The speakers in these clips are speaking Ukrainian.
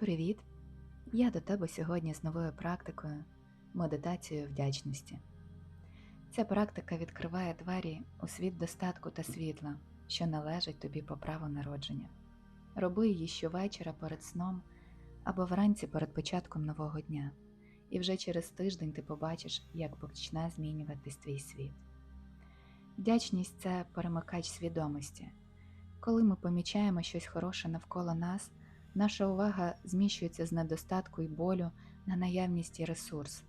Привіт! Я до тебе сьогодні з новою практикою медитацією вдячності. Ця практика відкриває двері у світ достатку та світла, що належить тобі по праву народження. Роби її щовечора перед сном або вранці перед початком нового дня, і вже через тиждень ти побачиш, як почне змінюватись твій світ. Вдячність це перемикач свідомості. Коли ми помічаємо щось хороше навколо нас, наша увага зміщується з недостатку і болю на наявність і ресурс.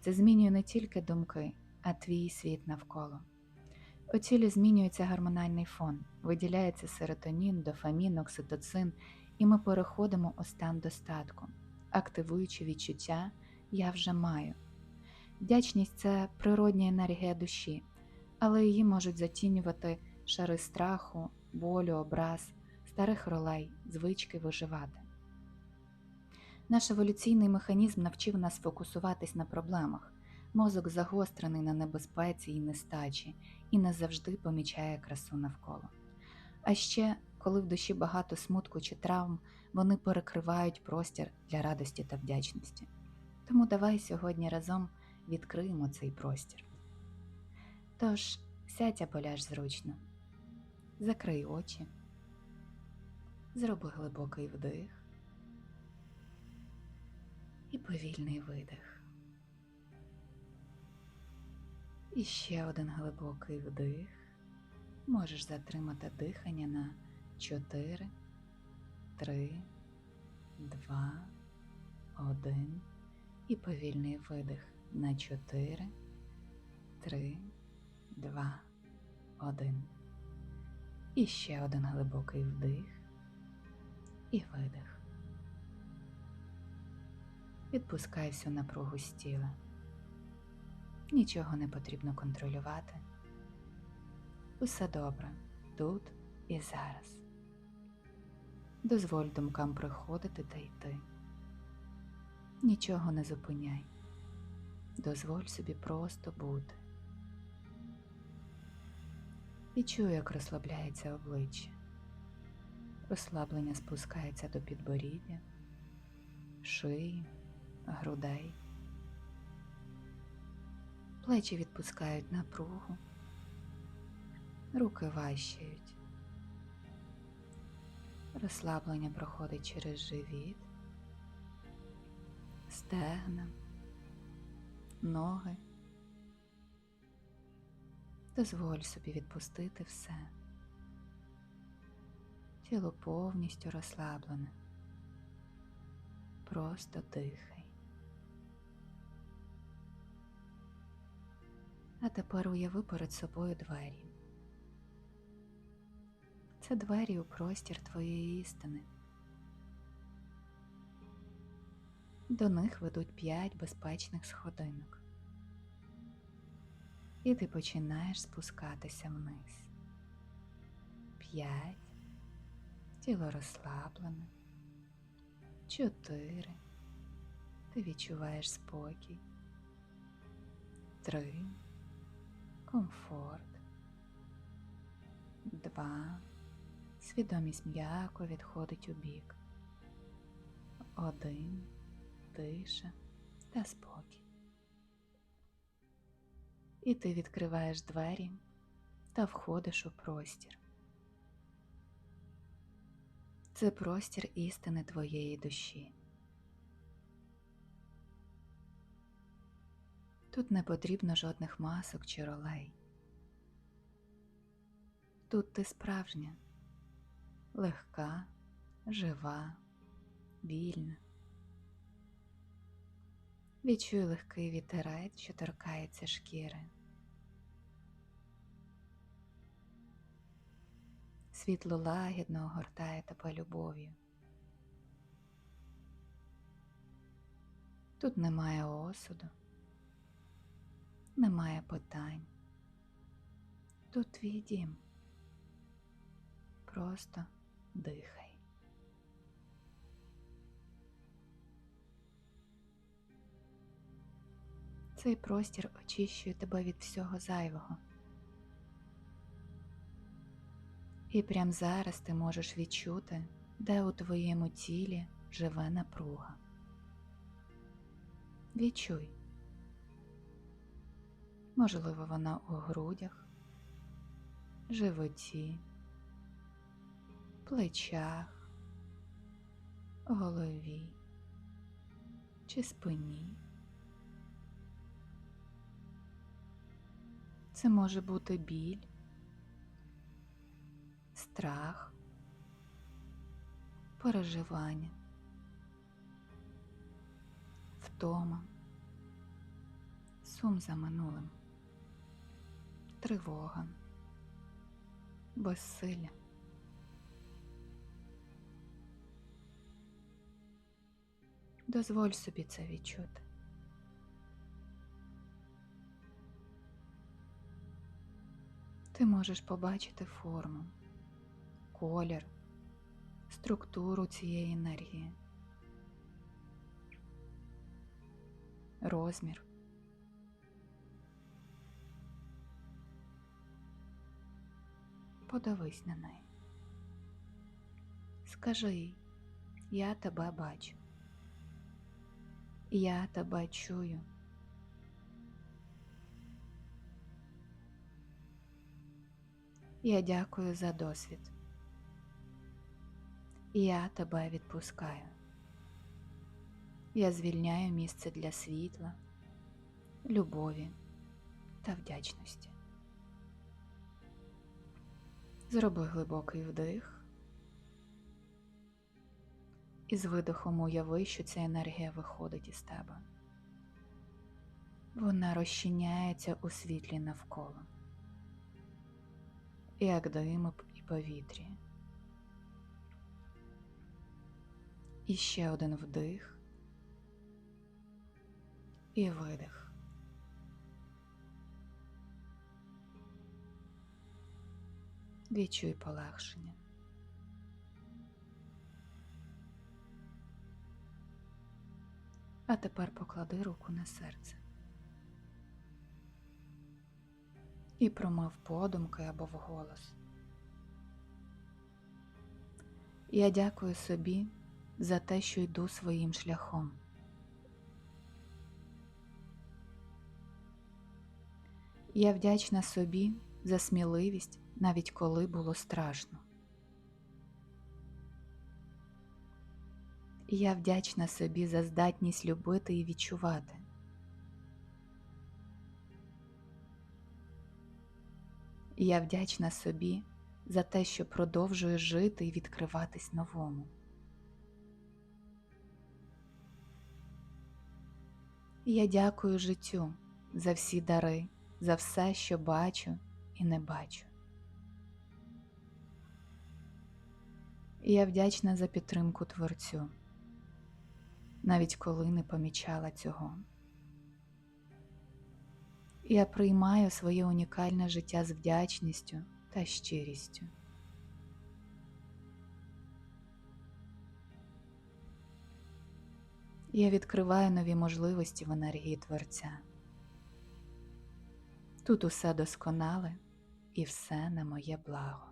Це змінює не тільки думки, а твій світ навколо. У тілі змінюється гормональний фон, виділяється серотонін, дофамін, окситоцин, і ми переходимо у стан достатку, активуючи відчуття Я вже маю. Вдячність це природня енергія душі, але її можуть затінювати шари страху, болю, образ, старих ролей, звички виживати. Наш еволюційний механізм навчив нас фокусуватись на проблемах. Мозок загострений на небезпеці і нестачі і не завжди помічає красу навколо. А ще, коли в душі багато смутку чи травм, вони перекривають простір для радості та вдячності. Тому давай сьогодні разом відкриємо цей простір. Тож, сядь або ляж зручно, закрий очі, зроби глибокий вдих і повільний видих. І ще один глибокий вдих. Можеш затримати дихання на 4, 3, 2, 1 і повільний видих на 4, 3, 2, 1. І ще один глибокий вдих і видих. Відпускай всю напругу з тіла. Нічого не потрібно контролювати. Усе добре тут і зараз. Дозволь думкам приходити та йти. Нічого не зупиняй. Дозволь собі просто бути. Відчуй, як розслабляється обличчя. Розслаблення спускається до підборіддя, шиї, грудей. Плечі відпускають напругу, руки важчають. Розслаблення проходить через живіт, стегна, ноги. Дозволь собі відпустити все. Тіло повністю розслаблене. Просто дихай. А тепер уяви перед собою двері. Це двері у простір твоєї істини. До них ведуть п'ять безпечних сходинок. І ти починаєш спускатися вниз. П'ять. Тіло розслаблене. Чотири. Ти відчуваєш спокій. Три комфорт. Два. Свідомість м'яко відходить у бік. Один. Тиша та спокій. І ти відкриваєш двері та входиш у простір. Це простір істини твоєї душі. Тут не потрібно жодних масок чи ролей. Тут ти справжня, легка, жива, вільна. Відчуй легкий вітерець, що торкається шкіри. Світло лагідно огортає тебе любов'ю. Тут немає осуду немає питань. Тут твій дім. Просто дихай. Цей простір очищує тебе від всього зайвого. І прямо зараз ти можеш відчути, де у твоєму тілі живе напруга. Відчуй. Можливо, вона у грудях, животі, плечах, голові чи спині. Це може бути біль, страх, переживання, втома, сум за минулим, тривога, безсилля. Дозволь собі це відчути. Ти можеш побачити форму, колір, структуру цієї енергії, розмір. Подивись на неї. Скажи їй, я тебе бачу. Я тебе чую. Я дякую за досвід. Я тебе відпускаю. Я звільняю місце для світла, любові та вдячності. Зроби глибокий вдих і з видихом уяви, що ця енергія виходить із тебе. Вона розчиняється у світлі навколо як дим і повітрі. І ще один вдих і видих. Відчуй полегшення. А тепер поклади руку на серце. і промив подумки або вголос. Я дякую собі за те, що йду своїм шляхом. Я вдячна собі за сміливість, навіть коли було страшно. Я вдячна собі за здатність любити і відчувати. Я вдячна собі за те, що продовжую жити і відкриватись новому. Я дякую життю за всі дари, за все, що бачу і не бачу. Я вдячна за підтримку Творцю, навіть коли не помічала цього. Я приймаю своє унікальне життя з вдячністю та щирістю. Я відкриваю нові можливості в енергії Творця. Тут усе досконале і все на моє благо.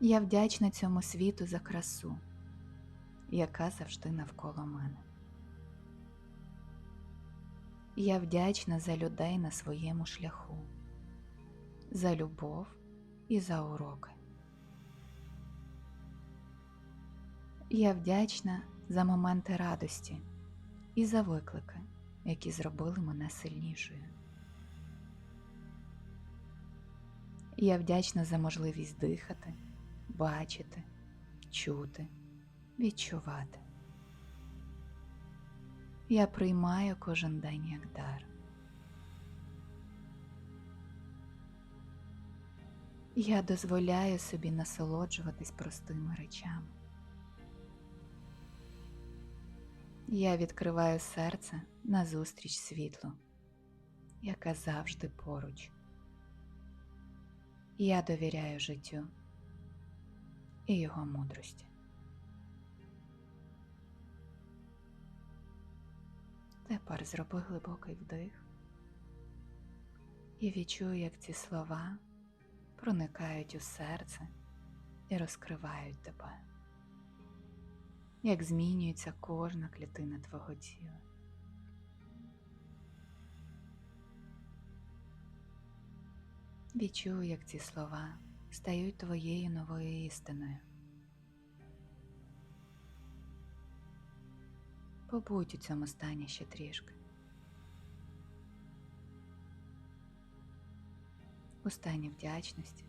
Я вдячна цьому світу за красу, яка завжди навколо мене. Я вдячна за людей на своєму шляху, за любов і за уроки. Я вдячна за моменти радості і за виклики, які зробили мене сильнішою. Я вдячна за можливість дихати, бачити, чути, відчувати. Я приймаю кожен день як дар. Я дозволяю собі насолоджуватись простими речами. Я відкриваю серце назустріч світлу, яке завжди поруч. Я довіряю життю і його мудрості. Тепер зроби глибокий вдих і відчуй, як ці слова проникають у серце і розкривають тебе, як змінюється кожна клітина твого тіла. Відчуй, як ці слова стають твоєю новою істиною. Побудь у цьому стані ще трішки. У стані вдячності.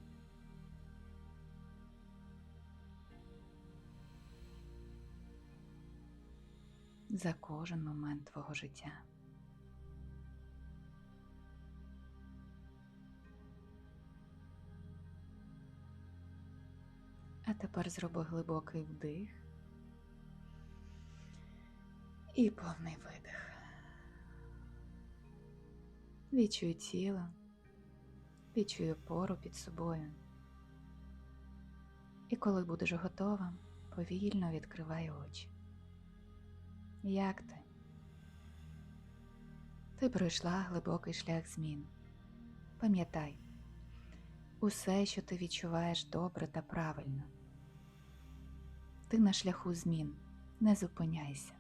За кожен момент твого життя. А тепер зроби глибокий вдих і повний видих. Відчуй тіло, відчуй опору під собою. І коли будеш готова, повільно відкривай очі. Як ти? Ти пройшла глибокий шлях змін. Пам'ятай, усе, що ти відчуваєш добре та правильно. Ти на шляху змін, не зупиняйся.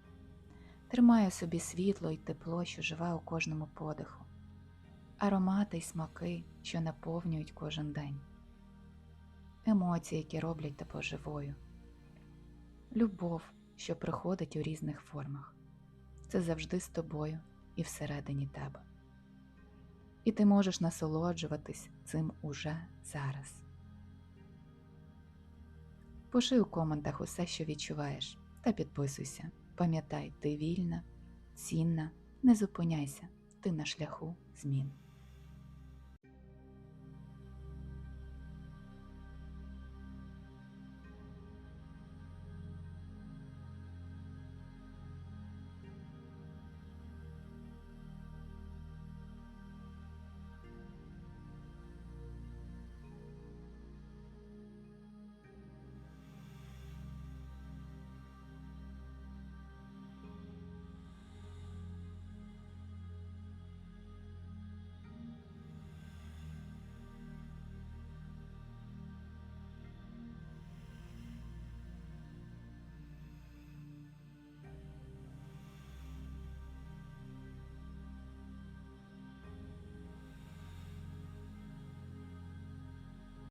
Тримай у собі світло і тепло, що живе у кожному подиху, аромати й смаки, що наповнюють кожен день, емоції, які роблять тебе живою, любов, що приходить у різних формах. Це завжди з тобою і всередині тебе. І ти можеш насолоджуватись цим уже зараз. Пиши у коментах усе, що відчуваєш, та підписуйся. Пам'ятай, ти вільна, цінна, не зупиняйся, ти на шляху змін.